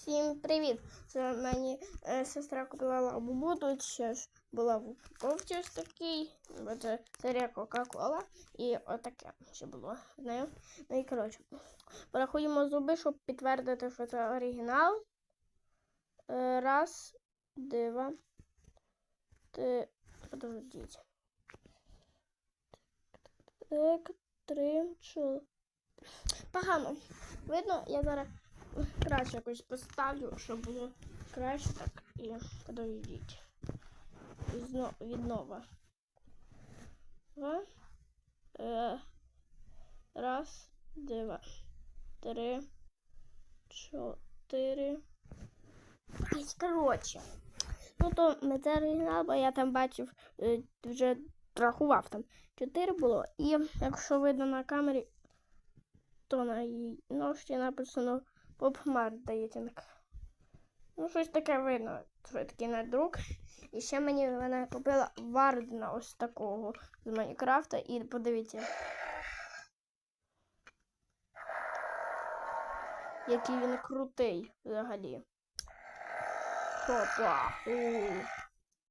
Всім привіт! Це мені е, сестра купила лабубу. Тут ще ж була в упаковці ось такий. Бо це серія Кока-Кола. І отаке ще було з нею. Ну і коротше, порахуємо зуби, щоб підтвердити, що це оригінал. Е, раз, два, три. Подождіть. Так, три, чотири. Погано. Видно, я зараз краще якось поставлю, щоб було краще так і подойдіть. Зно, від. Два. Е, раз, два, три, чотири. Ай, коротше. Ну то це оригінал, бо я там бачив, е, вже рахував там. Чотири було. І якщо видно на камері, то на її ножці написано Поп дейтинг. Ну, щось таке видно, що такий надрук. І ще мені вона купила Вардена ось такого з Майнкрафта. І подивіться. Який він крутий взагалі. Опа.